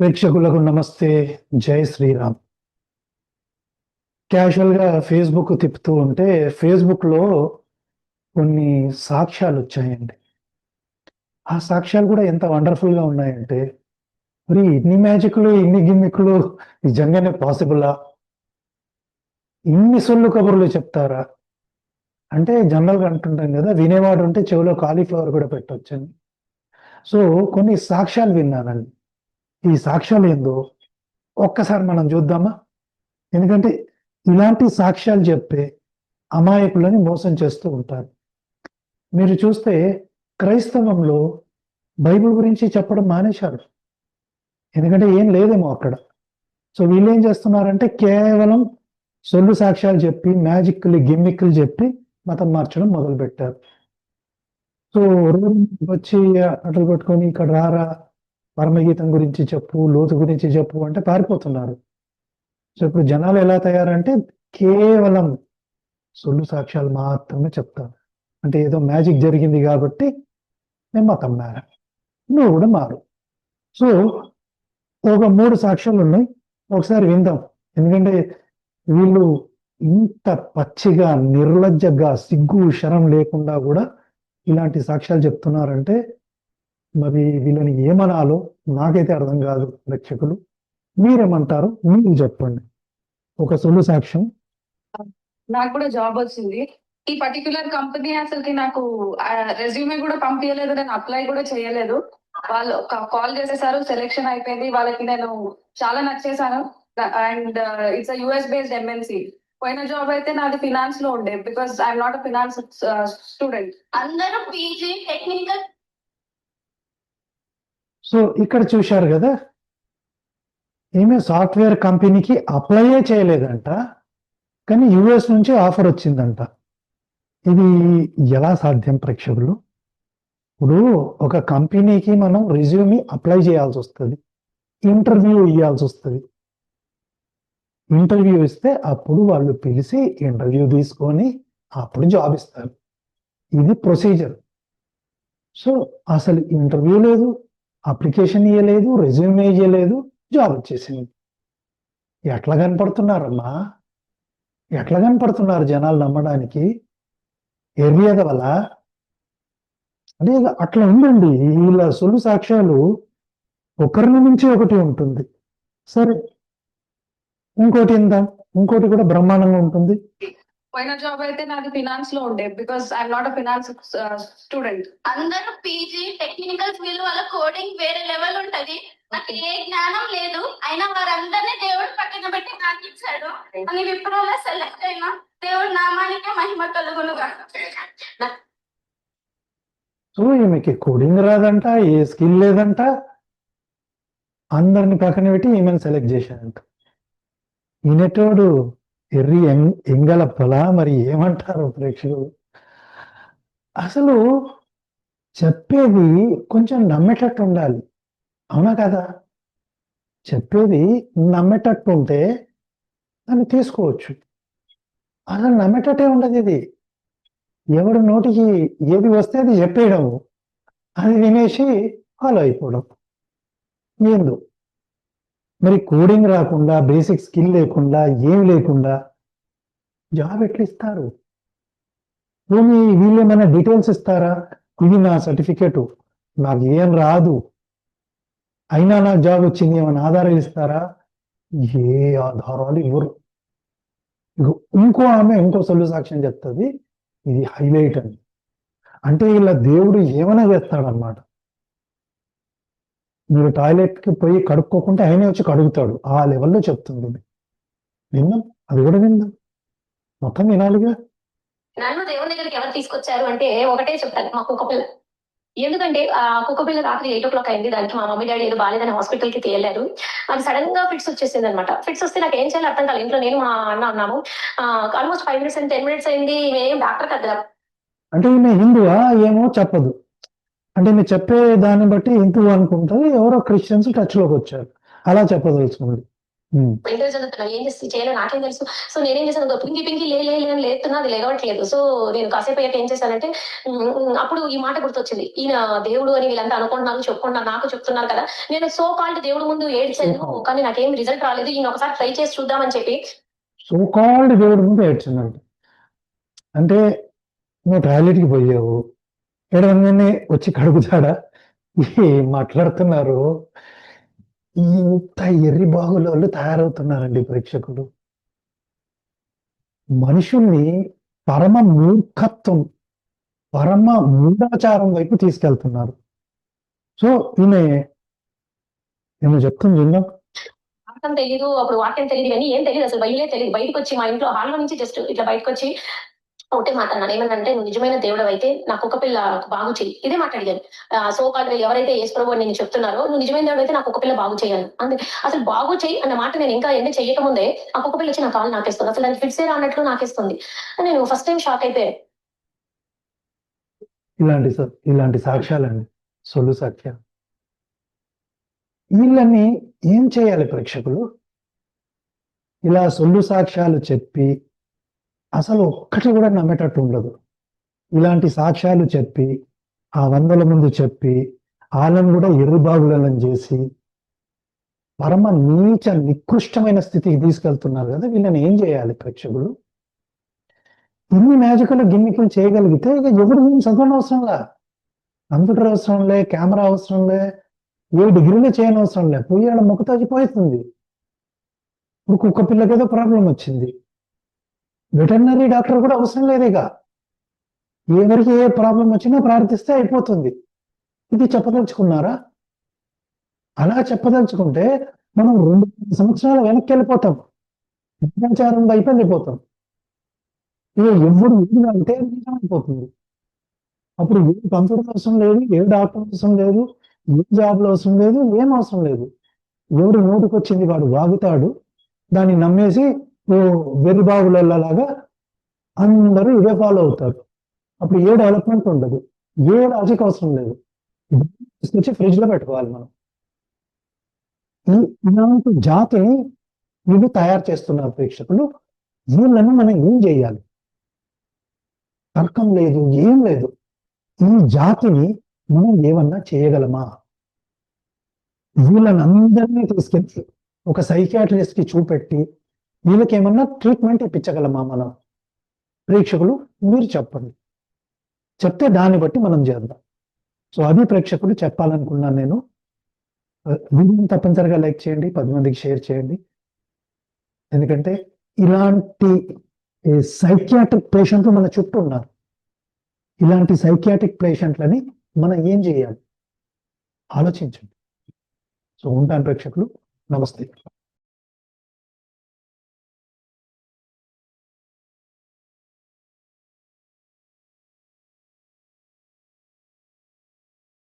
ప్రేక్షకులకు నమస్తే. జై శ్రీరామ్. క్యాషువల్గా ఫేస్బుక్ తిప్పుతూ ఉంటే ఫేస్బుక్లో కొన్ని సాక్ష్యాలు వచ్చాయండి. ఆ సాక్ష్యాలు కూడా ఎంత వండర్ఫుల్గా ఉన్నాయంటే మరి ఇన్ని మ్యాజిక్లు ఇన్ని గిమ్మిక్లు నిజంగానే పాసిబులా? ఇన్ని సొల్లు కబుర్లు చెప్తారా? అంటే జనరల్గా అంటుంటాం కదా వినేవాడు ఉంటే చెవిలో కాలీఫ్లవర్ కూడా పెట్టొచ్చండి సో కొన్ని సాక్ష్యాలు విన్నానండి. ఈ సాక్ష్యాలు ఏందో ఒక్కసారి మనం చూద్దామా? ఎందుకంటే ఇలాంటి సాక్ష్యాలు చెప్పే అమాయకులని మోసం చేస్తూ ఉంటారు. మీరు చూస్తే క్రైస్తవంలో బైబిల్ గురించి చెప్పడం మానేశారు. ఎందుకంటే ఏం లేదేమో అక్కడ. సో వీళ్ళు ఏం చేస్తున్నారంటే కేవలం సొల్లు సాక్ష్యాలు చెప్పి మ్యాజిక్లు గిమ్మిక్లు చెప్పి మతం మార్చడం మొదలు పెట్టారు సో రోజు వచ్చి అట్లు పెట్టుకొని ఇక్కడ రారా పరమగీతం గురించి చెప్పు లోతు గురించి చెప్పు అంటే పారిపోతున్నారు. సో ఇప్పుడు జనాలు ఎలా తయారంటే కేవలం సొల్లు సాక్ష్యాలు మాత్రమే చెప్తారు. అంటే ఏదో మ్యాజిక్ జరిగింది కాబట్టి నేను మతం మారా నువ్వు కూడా మారు. సో ఒక మూడు సాక్ష్యాలు ఉన్నాయి ఒకసారి విందాం. ఎందుకంటే వీళ్ళు ఇంత పచ్చిగా నిర్లజ్జగా సిగ్గు శరం లేకుండా కూడా ఇలాంటి సాక్ష్యాలు చెప్తున్నారంటే మరి వీళ్ళని ఏమనాలో నాకైతే అర్థం కాదు ప్రేక్షకులు. మీరేమంటారు మీరు చెప్పండి. ఒక సొల్లు సాక్ష్యం. నాకు కూడా జాబ్ వచ్చింది. ఈ పర్టికులర్ కంపెనీ అసలుకి నాకు రెజ్యూమే కూడా పంపించలేదు నేను అప్లై కూడా చేయలేదు. వాళ్ళు కాల్ చేసేసారు సెలెక్షన్ అయిపోయింది. వాళ్ళకి నేను చాలా నచ్చేసాను. And it's US based MNC పోయిన జాబ్ అయితే నాది ఫినాన్స్లో ఉండే because I'm not a finance student. అందరూ పీజీ టెక్నికల్ సో ఇక్కడ చూశారు కదా ఈమె సాఫ్ట్వేర్ కంపెనీకి అప్లైయే చేయలేదంట కానీ యుఎస్ నుంచి ఆఫర్ వచ్చిందంట. ఇది ఎలా సాధ్యం ప్రేక్షకులు? ఇప్పుడు ఒక కంపెనీకి మనం రిజ్యూమి అప్లై చేయాల్సి వస్తుంది ఇంటర్వ్యూ ఇవ్వాల్సి వస్తుంది. ఇంటర్వ్యూ ఇస్తే అప్పుడు వాళ్ళు పిలిచి ఇంటర్వ్యూ తీసుకొని అప్పుడు జాబ్ ఇస్తారు. ఇది ప్రొసీజర్. సో అసలు ఇంటర్వ్యూ లేదు అప్లికేషన్ ఇవ్వలేదు రెజ్యూమ్ ఇవ్వలేదు జాబ్ వచ్చేసింది. ఎట్లా కనపడుతున్నారమ్మా? ఎట్లా కనపడుతున్నారు జనాలు నమ్మడానికి? ఎర్రియద వల్ల అంటే అట్లా ఉందండి వీళ్ళ సొలు సాక్ష్యాలు ఒకరిని నుంచి ఒకటి ఉంటుంది. సరే. ఇంకోటి ఇందా ఇంకోటి కూడా బ్రహ్మాండంగా ఉంటుంది. పోయిన జాబ్ అయితే నాది ఫినాన్స్లో ఉండే because I'm not a finance student అందరూ పీజీ టెక్నికల్ ఫీల్డ్ వాళ్ళ కోడింగ్ వేరే లెవెల్ ఉంటది. నాకు ఏ జ్ఞానం లేదు. అయినా వారందరినీ దేవుడు పక్కన పెట్టి నాకు ఇచ్చాడు. అని విప్రోలో సెలెక్ట్ అయినా దేవుడు నామానికే మహిమ కలుగును సో ఈమెకి కోడింగ్ రాదంట ఏ స్కిల్ లేదంట. అందరిని పక్కన పెట్టి ఈమెను సెలెక్ట్ చేశాడంట ఈయనటోడు ఎర్రి ఎంగల పొల మరి ఏమంటారు ప్రేక్షకులు? అసలు చెప్పేది కొంచెం నమ్మేటట్టు ఉండాలి. అవునా కదా? చెప్పేది నమ్మేటట్టు ఉంటే దాన్ని తీసుకోవచ్చు. అసలు నమ్మేటట్టే ఉండదు ఇది. ఎవడు నోటికి ఏది వస్తే అది చెప్పేయడము. అది వినేసి ఫాలో అయిపోవడం. ఏందో? మరి కోడింగ్ రాకుండా బేసిక్ స్కిల్ లేకుండా ఏం లేకుండా జాబ్ ఎట్లా ఇస్తారు? వీళ్ళు ఏమైనా డీటెయిల్స్ ఇస్తారా? ఇది నా సర్టిఫికేటు నాకు ఏం రాదు. అయినా నాకు జాబ్ వచ్చింది ఏమైనా ఆధారాలు ఇస్తారా? ఏ ఆధారాలు ఇవ్వరు. ఇంకో ఆమె ఇంకో సొల్లు సాక్ష్యం చెప్తుంది. ఇది హైలైట్ అని. అంటే ఇలా దేవుడు ఏమైనా చేస్తాడనమాట మీరు టాయిలెట్కి పోయి కడుక్కోకుంటే ఆయనే వచ్చి కడుగుతాడు. ఆ లెవెల్లో చెప్తుంది. విందాం అది కూడా విందాం మొత్తం వినాలిగా? నన్ను దేవుని దగ్గరికి ఎవరు తీసుకొచ్చారు అంటే ఒకటే చెప్తాను మా కుక్క పిల్ల. ఎందుకంటే ఆ కుక్క పిల్ల రాత్రి ఎయిట్ ఓ క్లాక్ అయింది దానికి మా మమ్మీ డాడీ ఏదో బాగాలేదని హాస్పిటల్కి తేలారు. నాకు సడన్గా ఫిట్స్ వచ్చేసింది అనమాట ఫిట్స్ వస్తే నాకు ఏం చేయాలో అర్థం కాలేదు. ఇంట్లో నేను మా అన్న ఉన్నాము. Almost five minutes and ten minutes అయింది ఏం డాక్టర్ కదా. అంటే ఈమె హిందువా? ఏమో చెప్పదు. అంటే మీరు చెప్పే దాన్ని బట్టి హిందూ అనుకుంటుంది ఎవరో క్రిస్టియన్స్ టచ్లోకి వచ్చారు. అలా చెప్పదలుచుకుంది ఉమ్, ఇంటర్ చదువుతున్నాను ఏం చేసి చేయాలో నాకేం తెలుసు. సో నేనేం చేశాను పింకి పింకి లే లే లే అని లేస్తున్నా అది లేవట్లేదు. సో నేను కాసేపు అయ్యాక ఏం చేశానంటే అప్పుడు ఈ మాట గుర్తొచ్చింది. ఈయన దేవుడు అని వీళ్ళంతా అనుకుంటున్నారు చెప్పుకుంటున్నారు నాకు చెప్తున్నారు కదా. నేను సో కాల్డ్ దేవుడు ముందు ఏడ్చాను. కానీ నాకేం రిజల్ట్ రాలేదు. ఈయన ఒకసారి ట్రై చేసి చూద్దామని చెప్పి. సో కాల్డ్ దేవుడి ముందు ఏడ్చిందంట అంటే నువ్వు టాయిలెట్కి పోయావు. ఏడవగానే వచ్చి కడుగుతాడా ఏం మాట్లాడుతున్నారు? ఇంత ఎర్రి బాగుల వాళ్ళు తయారవుతున్నారండి ప్రేక్షకులు. మనుషుల్ని పరమ మూర్ఖత్వం పరమ మూఢాచారం వైపు తీసుకెళ్తున్నారు. సో ఈమె ఏమో చెప్తుంది విందాం. అర్థం తెలియదు అప్పుడు వాక్యం తెలియదు కానీ ఏం తెలియదు అసలు బయలే తెలియదు బయటకు వచ్చి మా ఇంట్లో హాల్లో నుంచి జస్ట్ ఇట్లా బయటకు వచ్చి ఒకటే మాట్లాడినాను ఏమనంటే నువ్వు నిజమైన దేవుడు అయితే నాకు ఒక పిల్ల బాగు చెయ్యి. ఇదే మాట్లాడిగాను సో కాల్ ఎవరైతే యేసుప్రభు అని నేను చెప్తున్నారో నువ్వు నిజమైన దేవుడు అయితే నాకు ఒక పిల్ల బాగు చేయాలి అందుకే అసలు బాగు చెయ్యి అన్న మాట నేను ఇంకా ఎన్ని చేయకముందే ఆ కుక్క పిల్ల వచ్చి నా కాలు నాకేస్తుంది. అసలు దాన్ని ఫిట్స్ రానట్లు నాకేస్తుంది. నేను ఫస్ట్ టైం షాక్ అయితే ఇలాంటి ఇలాంటి సాక్ష్యాలండి. సొల్లు సాక్ష్యాలు వీళ్ళని ఏం చేయాలి ప్రేక్షకులు? ఇలా సొల్లు సాక్ష్యాలు చెప్పి అసలు ఒక్కటి కూడా నమ్మేటట్టు ఉండదు. ఇలాంటి సాక్ష్యాలు చెప్పి ఆ వందల ముందు చెప్పి ఆలం కూడా ఎర్రిబాగులను చేసి పరమ నీచ నికృష్టమైన స్థితికి తీసుకెళ్తున్నారు కదా వీళ్ళని ఏం చేయాలి ప్రేక్షకులు? ఇన్ని మ్యాజికల్ గిమ్మికులు చేయగలిగితే ఇక ఎవరు చదవడం అవసరంలా కంప్యూటర్ అవసరం లే కెమెరా అవసరం లే ఏ డిగ్రీలో చేయని అవసరం లే. పోయాడ మొక్క తగ్గిపోతుంది ఇప్పుడు కుక్క పిల్లకేదో ప్రాబ్లం వచ్చింది. వెటర్నరీ డాక్టర్ కూడా అవసరం లేదు ఇక ఎవరికి ఏ ప్రాబ్లం వచ్చినా ప్రార్థిస్తే అయిపోతుంది. ఇది చెప్పదలుచుకున్నారా? అలా చెప్పదలుచుకుంటే మనం రెండు సంవత్సరాలు వెనక్కి వెళ్ళిపోతాం. ప్రచారం వైపు వెళ్ళిపోతాం. ఇక ఎవరు ఏది అంటే అప్పుడు ఏ కంప్యూటర్ అవసరం లేదు ఏ డాక్టర్ అవసరం లేదు ఏ జాబ్లో అవసరం లేదు ఏం అవసరం లేదు. ఎవరు నోటికి వచ్చింది వాడు వాగుతాడు. దాన్ని నమ్మేసి ఓ అందరూ ఇదే ఫాలో అవుతారు. అప్పుడు ఏ డెవలప్మెంట్ ఉండదు. ఏ లాజిక్ అవసరం లేదు. తీసుకొచ్చి ఫ్రిడ్జ్లో పెట్టుకోవాలి మనం. ఈ ఇలాంటి జాతిని వీళ్ళు తయారు చేస్తున్నారు ప్రేక్షకులు. వీళ్ళని మనం ఏం చేయాలి? తర్కం లేదు ఏం లేదు. ఈ జాతిని మనం ఏమన్నా చేయగలమా? వీళ్ళని అందరినీ తీసుకెళ్ళి ఒక సైకాట్రిస్ట్కి చూపెట్టి వీళ్ళకి ఏమన్నా ట్రీట్మెంట్ ఇప్పించగలమా మనం? ప్రేక్షకులు మీరు చెప్పండి. చెప్తే దాన్ని బట్టి మనం చేద్దాం. సో అది ప్రేక్షకులు చెప్పాలనుకున్నాను నేను. వీడియోని తప్పనిసరిగా లైక్ చేయండి పది మందికి షేర్ చేయండి. ఎందుకంటే ఇలాంటి సైకియాట్రిక్ పేషెంట్లు మన చుట్టూ ఉన్నారు. ఇలాంటి సైకియాట్రిక్ పేషెంట్లని మనం ఏం చేయాలి? ఆలోచించండి. సో ఉంటాను ప్రేక్షకులు. నమస్తే.